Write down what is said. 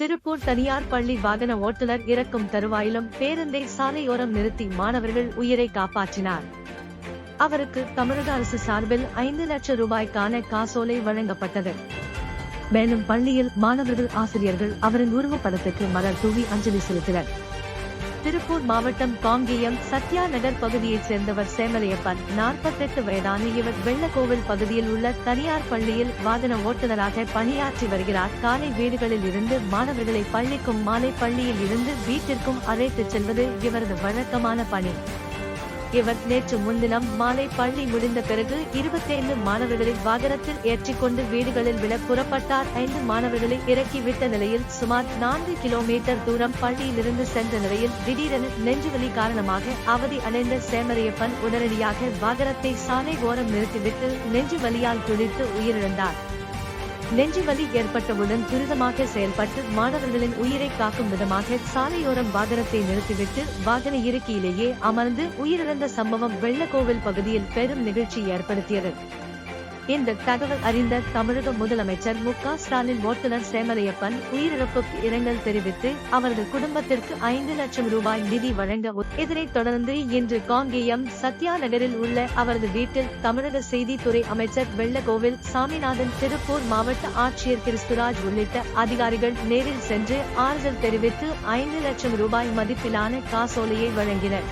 திருப்பூர் தனியார் பள்ளி வாகன ஓட்டுநர் இறக்கும் தருவாயிலும் பேருந்தை சாலையோரம் நிறுத்தி மாணவர்கள் உயிரை காப்பாற்றினார். அவருக்கு தமிழக அரசு சார்பில் ஐந்து லட்சம் ரூபாய்க்கான காசோலை வழங்கப்பட்டது. மேலும் பள்ளியில் மாணவர்கள் ஆசிரியர்கள் அவரின் உருவப்படத்துக்கு மலர் தூவி அஞ்சலி செலுத்தினர். திருப்பூர் மாவட்டம் காங்கேயம் சத்யா நகர் பகுதியைச் சேர்ந்தவர் சேமலையப்பன். நாற்பத்தெட்டு வயதான இவர் வெள்ளக்கோவில் பகுதியில் உள்ள தனியார் பள்ளியில் வாகன ஓட்டுநராக பணியாற்றி வருகிறார். காலை வீடுகளில் இருந்து மாணவர்களை பள்ளிக்கும் மாலை பள்ளியில் இருந்து வீட்டிற்கும் அழைத்துச் செல்வது இவரது வழக்கமான பணி. இவர் நேற்று முன்தினம் மாலை பள்ளி முடிந்த பிறகு இருபத்தைந்து மாணவர்களை வாகனத்தில் ஏற்றிக்கொண்டு வீடுகளில் விட புறப்பட்டார். ஐந்து மாணவர்களை இறக்கிவிட்ட நிலையில் சுமார் நான்கு கிலோமீட்டர் தூரம் பள்ளியிலிருந்து சென்ற நிலையில் திடீரென நெஞ்சுவலி காரணமாக அவதி அடைந்த சேமரையப்பன் உடனடியாக வாகனத்தை சாலை ஓரம் நிறுத்திவிட்டு நெஞ்சு வலியால் துடித்து உயிரிழந்தார். நெஞ்சுவலி ஏற்பட்டவுடன் துரிதமாக செயல்பட்டு மாணவர்களின் உயிரை காக்கும் விதமாக சாலையோரம் வாகனத்தை நிறுத்திவிட்டு வாகன இருக்கையிலேயே அமர்ந்து உயிரிழந்த சம்பவம் வெள்ளக்கோவில் பகுதியில் பெரும் நிகழ்ச்சி ஏற்படுத்தியது. இந்த தகவல் அறிந்த தமிழக முதலமைச்சர் மு க ஸ்டாலின் ஓட்டுநர் சேமலையப்பன் உயிரிழப்புக்கு இரங்கல் தெரிவித்து அவரது குடும்பத்திற்கு ஐந்து லட்சம் ரூபாய் நிதி வழங்க இதனைத் தொடர்ந்து இன்று காங்கேயம் சத்யா நகரில் உள்ள அவரது வீட்டில் தமிழக செய்தித்துறை அமைச்சர் வெள்ளக்கோவில் சாமிநாதன் திருப்பூர் மாவட்ட ஆட்சியர் கிறிஸ்துராஜ் உள்ளிட்ட அதிகாரிகள் நேரில் சென்று ஆறுதல் தெரிவித்து ஐந்து லட்சம் ரூபாய் மதிப்பிலான காசோலையை வழங்கினர்.